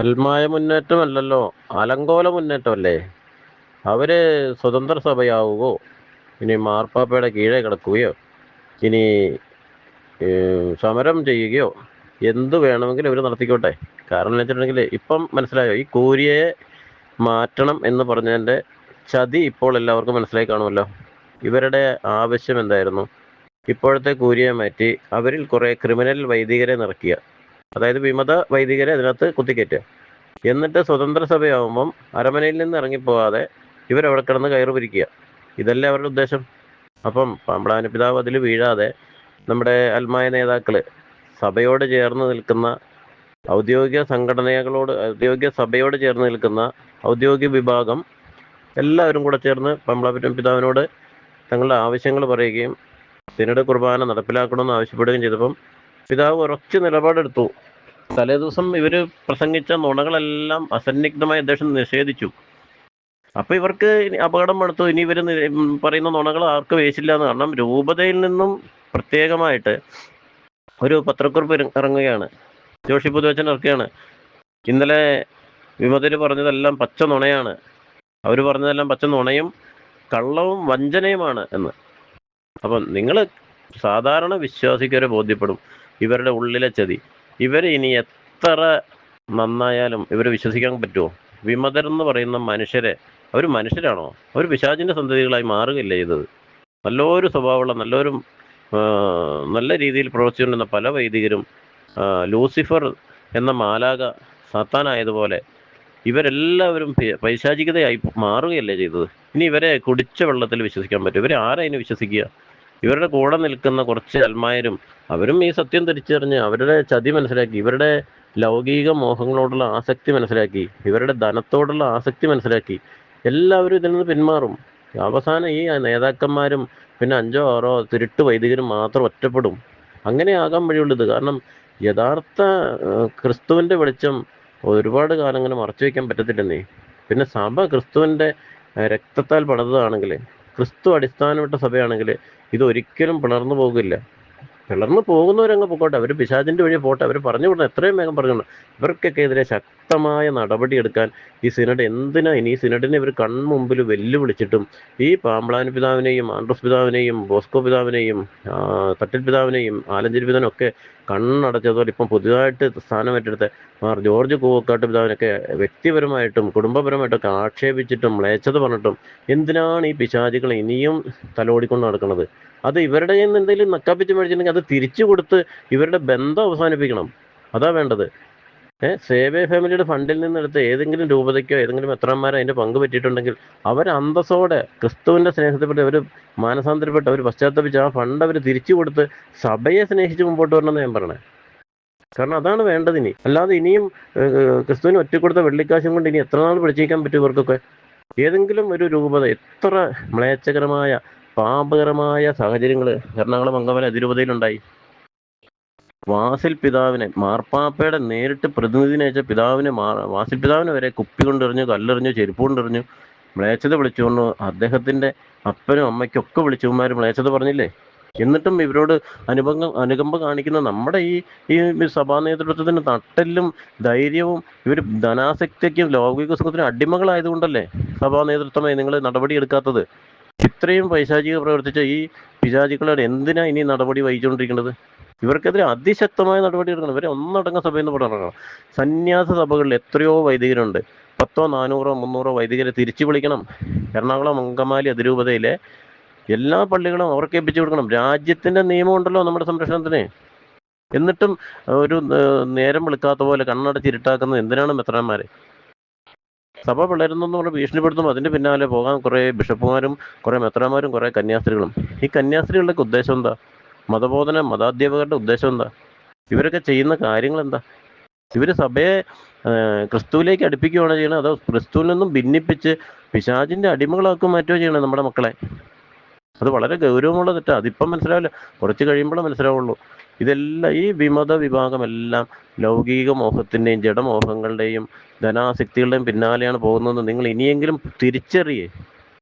അൽമായ മുന്നേറ്റമല്ലല്ലോ അലങ്കോല മുന്നേറ്റമല്ലേ? അവർ സ്വതന്ത്ര സഭയാവുകയോ ഇനി മാർപ്പാപ്പയുടെ കീഴെ കിടക്കുകയോ ഇനി സമരം ചെയ്യുകയോ എന്ത് വേണമെങ്കിലും ഇവർ നടത്തിക്കോട്ടെ. കാരണം എന്ന് വെച്ചിട്ടുണ്ടെങ്കിൽ ഇപ്പം മനസ്സിലായോ ഈ കൂരിയെ മാറ്റണം എന്ന് പറഞ്ഞതിന്റെ ചതി ഇപ്പോൾ എല്ലാവർക്കും മനസ്സിലായി കാണുമല്ലോ. ഇവരുടെ ആവശ്യം എന്തായിരുന്നു? ഇപ്പോഴത്തെ കൂരിയെ മാറ്റി അവരിൽ കുറേ ക്രിമിനൽ വൈദികരെ നിറയ്ക്കുക. അതായത് വിമത വൈദികരെ അതിനകത്ത് കുത്തിക്കയറ്റുക. എന്നിട്ട് സ്വതന്ത്ര സഭയാവുമ്പം അരമനയിൽ നിന്ന് ഇറങ്ങിപ്പോവാതെ ഇവരവിടെ കിടന്ന് കയറ് പിരിക്കുക. ഇതല്ലേ അവരുടെ ഉദ്ദേശം? അപ്പം പാമ്പളാന പിതാവ് അതിൽ വീഴാതെ നമ്മുടെ അൽമായ നേതാക്കൾ സഭയോട് ചേർന്ന് നിൽക്കുന്ന ഔദ്യോഗിക സംഘടനകളോട് ഔദ്യോഗിക സഭയോട് ചേർന്ന് നിൽക്കുന്ന ഔദ്യോഗിക വിഭാഗം എല്ലാവരും കൂടെ ചേർന്ന് പമ്പളാപുരം പിതാവിനോട് തങ്ങളുടെ ആവശ്യങ്ങൾ പറയുകയും സിനഡ് കുർബാന നടപ്പിലാക്കണമെന്ന് ആവശ്യപ്പെടുകയും ചെയ്തപ്പം പിതാവ് ഉറച്ച നിലപാടെടുത്തു. തലേ ദിവസം ഇവർ പ്രസംഗിച്ച നുണകളെല്ലാം അസന്നിഗ്ധമായി അദ്ദേഹം നിഷേധിച്ചു. അപ്പൊ ഇവർക്ക് അപകടം എടുത്തു ഇനി ഇവർ പറയുന്ന നുണകൾ ആർക്കും വേശില്ല എന്ന് കാരണം രൂപതയിൽ നിന്നും പ്രത്യേകമായിട്ട് ഒരു പത്രക്കുറിപ്പ് ഇറങ്ങുകയാണ്. ജോഷി പുതുവച്ചൻ ഇറക്കുകയാണ്. ഇന്നലെ വിമതര് പറഞ്ഞതെല്ലാം പച്ച നുണയാണ്. അവർ പറഞ്ഞതെല്ലാം പച്ച നുണയും കള്ളവും വഞ്ചനയുമാണ് എന്ന്. അപ്പം നിങ്ങൾ സാധാരണ വിശ്വാസിക്കവരെ ബോധ്യപ്പെടും. ഇവരുടെ ഉള്ളിലെ ചതി. ഇവർ ഇനി എത്ര നന്നായാലും ഇവർ വിശ്വസിക്കാൻ പറ്റുമോ വിമതരെന്ന് പറയുന്ന മനുഷ്യരെ അവർ മനുഷ്യരാണോ? അവർ പിശാചിന്റെ സന്തതികളായി മാറുകയില്ല ചെയ്തത്? നല്ലൊരു സ്വഭാവമുള്ള നല്ലൊരു നല്ല രീതിയിൽ പ്രവർത്തിച്ചുകൊണ്ടിരുന്ന പല വൈദികരും ലൂസിഫർ എന്ന മാലാക സത്താനായതുപോലെ ഇവരെല്ലാവരും പൈശാചികതയായി മാറുകയല്ലേ ചെയ്തത്? ഇനി ഇവരെ കുടിച്ച വെള്ളത്തിൽ വിശ്വസിക്കാൻ പറ്റും. ഇവരെ ആരാ വിശ്വസിക്കുക? ഇവരുടെ കൂടെ നിൽക്കുന്ന കുറച്ച് അൽമായരും അവരും ഈ സത്യം തിരിച്ചറിഞ്ഞ് അവരുടെ ചതി മനസ്സിലാക്കി ഇവരുടെ ലൗകിക മോഹങ്ങളോടുള്ള ആസക്തി മനസ്സിലാക്കി ഇവരുടെ ധനത്തോടുള്ള ആസക്തി മനസ്സിലാക്കി എല്ലാവരും ഇതിൽ നിന്ന് പിന്മാറും. അവസാനം ഈ നേതാക്കന്മാരും പിന്നെ അഞ്ചോ ആറോ തിരുട്ട് വൈദികരും മാത്രം ഒറ്റപ്പെടും. അങ്ങനെ ആകാൻ വഴിയുള്ളത് കാരണം യഥാർത്ഥ ക്രിസ്തുവിന്റെ വെളിച്ചം ഒരുപാട് കാലം അങ്ങനെ മറച്ചു വെക്കാൻ പറ്റത്തില്ലെന്നേ. പിന്നെ സഭ ക്രിസ്തുവിന്റെ രക്തത്താൽ പണിതതാണെങ്കിൽ ക്രിസ്തു അടിസ്ഥാനമിട്ട സഭയാണെങ്കിൽ ഇത് ഒരിക്കലും പിളർന്നു പോകില്ല. പിളർന്നു പോകുന്നവരങ്ങ് പോകട്ടെ അവർ പിശാചിന്റെ വഴി പോട്ടെ. അവർ പറഞ്ഞു വിടണം എത്രയും വേഗം പറഞ്ഞു വിടണം ഇവർക്കൊക്കെ എതിരെ ശക്തമായ നടപടി എടുക്കാൻ ഈ സിനഡ് എന്തിനാ? ഇനി ഈ സിനഡിനെ ഇവർ കൺമുമ്പിൽ വെല്ലുവിളിച്ചിട്ടും ഈ പാമ്പളാൻ പിതാവിനെയും ആൻഡ്രസ് പിതാവിനെയും ബോസ്കോ പിതാവിനെയും തട്ടിൽ പിതാവിനെയും ആലഞ്ചേരി പിതാവിനും ഒക്കെ കണ്ണടച്ചതുപോലെ ഇപ്പം പുതിയതായിട്ട് സ്ഥാനം ഏറ്റെടുത്ത മാർ ജോർജ് കൂവക്കാട്ട് പിതാവിനൊക്കെ വ്യക്തിപരമായിട്ടും കുടുംബപരമായിട്ടൊക്കെ ആക്ഷേപിച്ചിട്ടും മ്ലേച്ഛത പറഞ്ഞിട്ടും എന്തിനാണ് ഈ പിശാചികൾ ഇനിയും തലോടിക്കൊണ്ട് നടക്കുന്നത്? അത് ഇവരുടെ എന്തെങ്കിലും നക്കാപ്പിച്ച് മേടിച്ചിട്ടുണ്ടെങ്കിൽ അത് തിരിച്ചു കൊടുത്ത് ഇവരുടെ ബന്ധം അവസാനിപ്പിക്കണം. അതാ വേണ്ടത്. സേവേ ഫാമിലിയുടെ ഫണ്ടിൽ നിന്നെടുത്ത് ഏതെങ്കിലും രൂപതയ്ക്കോ ഏതെങ്കിലും എത്രമാരോ അതിന്റെ പങ്ക് പറ്റിയിട്ടുണ്ടെങ്കിൽ അവർ അന്തസ്സോടെ ക്രിസ്തുവിന്റെ സ്നേഹത്തിൽപ്പെട്ട് അവർ മാനസാന്തരപ്പെട്ട് അവർ പശ്ചാത്തപിച്ച് ആ ഫണ്ട് അവർ തിരിച്ചു കൊടുത്ത് സഭയെ സ്നേഹിച്ച് മുമ്പോട്ട് വരണമെന്ന് ഞാൻ പറയണേ. കാരണം അതാണ് വേണ്ടത് ഇനി. അല്ലാതെ ഇനിയും ക്രിസ്തുവിന് ഒറ്റ കൊടുത്ത വെള്ളിക്കാശും കൊണ്ട് ഇനി എത്ര നാൾ പിടിച്ചേക്കാൻ പറ്റും ഇവർക്കൊക്കെ? ഏതെങ്കിലും ഒരു രൂപത എത്ര മ്ലേച്ഛകരമായ പാപകരമായ സാഹചര്യങ്ങൾ എറണാകുളം അങ്കമല അതിരൂപതയിലുണ്ടായി? വാസിൽ പിതാവിനെ മാർപ്പാപ്പയുടെ നേരിട്ട് പ്രതിനിധിനെ വെച്ച പിതാവിനെ വാസിൽ പിതാവിനെ വരെ കുപ്പി കൊണ്ടെറിഞ്ഞു കല്ലെറിഞ്ഞു ചെരുപ്പ് കൊണ്ടെറിഞ്ഞു മ്ലേച്ഛത വിളിച്ചുകൊണ്ട് അദ്ദേഹത്തിന്റെ അപ്പനും അമ്മയ്ക്കൊക്കെ വിളിച്ചുമാർ മ്ലേച്ഛത പറഞ്ഞില്ലേ? എന്നിട്ടും ഇവരോട് അനുഭവം അനുകമ്പ കാണിക്കുന്ന നമ്മുടെ ഈ ഈ സഭാ നേതൃത്വത്തിന് നട്ടെല്ലും ധൈര്യവും ഇവർ ധനാസക്തിക്കും ലൗകിക സുഖത്തിനും അടിമകളായതുകൊണ്ടല്ലേ സഭാ നേതൃത്വമായി നിങ്ങൾ നടപടിയെടുക്കാത്തത്? ഇത്രയും പൈശാചിക പ്രവർത്തിച്ച ഈ പിശാചികളോട് എന്തിനാ ഇനി നടപടി വഹിച്ചുകൊണ്ടിരിക്കുന്നത് ഇവർക്കെതിരെ അതിശക്തമായ നടപടി എടുക്കണം. ഇവരെ ഒന്നടങ്ക സഭയിൽ നിന്ന് പുറത്തിറങ്ങണം. സന്യാസ സഭകളിൽ എത്രയോ വൈദികരുണ്ട്. പത്തോ നാനൂറോ മുന്നൂറോ വൈദികരെ തിരിച്ചു വിളിക്കണം. എറണാകുളം അങ്കമാലി അതിരൂപതയിലെ എല്ലാ പള്ളികളും അവർക്ക് ഏൽപ്പിച്ചു കൊടുക്കണം. രാജ്യത്തിന്റെ നിയമം ഉണ്ടല്ലോ നമ്മുടെ സംരക്ഷണത്തിന്. എന്നിട്ടും ഒരു നേരം വിളിക്കാത്ത പോലെ കണ്ണടച്ചിരുട്ടാക്കുന്നത് എന്തിനാണ് മെത്രാന്മാരെ? സഭ പിളരുന്നു എന്ന് പറഞ്ഞ് ഭീഷണിപ്പെടുത്തും. അതിന്റെ പിന്നാലെ പോകാൻ കുറെ ബിഷപ്പുമാരും കുറേ മെത്രാന്മാരും കുറേ കന്യാസ്ത്രീകളും. ഈ കന്യാസ്ത്രീകളുടെ ഉദ്ദേശം എന്താ? മതബോധന മതാധ്യാപകരുടെ ഉദ്ദേശം എന്താ? ഇവരൊക്കെ ചെയ്യുന്ന കാര്യങ്ങൾ എന്താ? ഇവർ സഭയെ ക്രിസ്തുവിലേക്ക് അടുപ്പിക്കുകയാണോ ചെയ്യണത്? അതോ ക്രിസ്തുവിൽ നിന്നും ഭിന്നിപ്പിച്ച് പിശാചിന്റെ അടിമകളാക്കും മാറ്റുകയോ ചെയ്യണേ നമ്മുടെ മക്കളെ? അത് വളരെ ഗൗരവമുള്ള തെറ്റാണ് അതിപ്പം മനസ്സിലാവില്ല. കുറച്ച് കഴിയുമ്പോഴേ മനസ്സിലാവുള്ളൂ. ഇതെല്ലാം ഈ വിമത വിഭാഗമെല്ലാം ലൗകിക മോഹത്തിന്റെയും ജഡമോഹങ്ങളുടെയും ധനാസക്തികളുടെയും പിന്നാലെയാണ് പോകുന്നതെന്ന് നിങ്ങൾ ഇനിയെങ്കിലും തിരിച്ചറിയേ.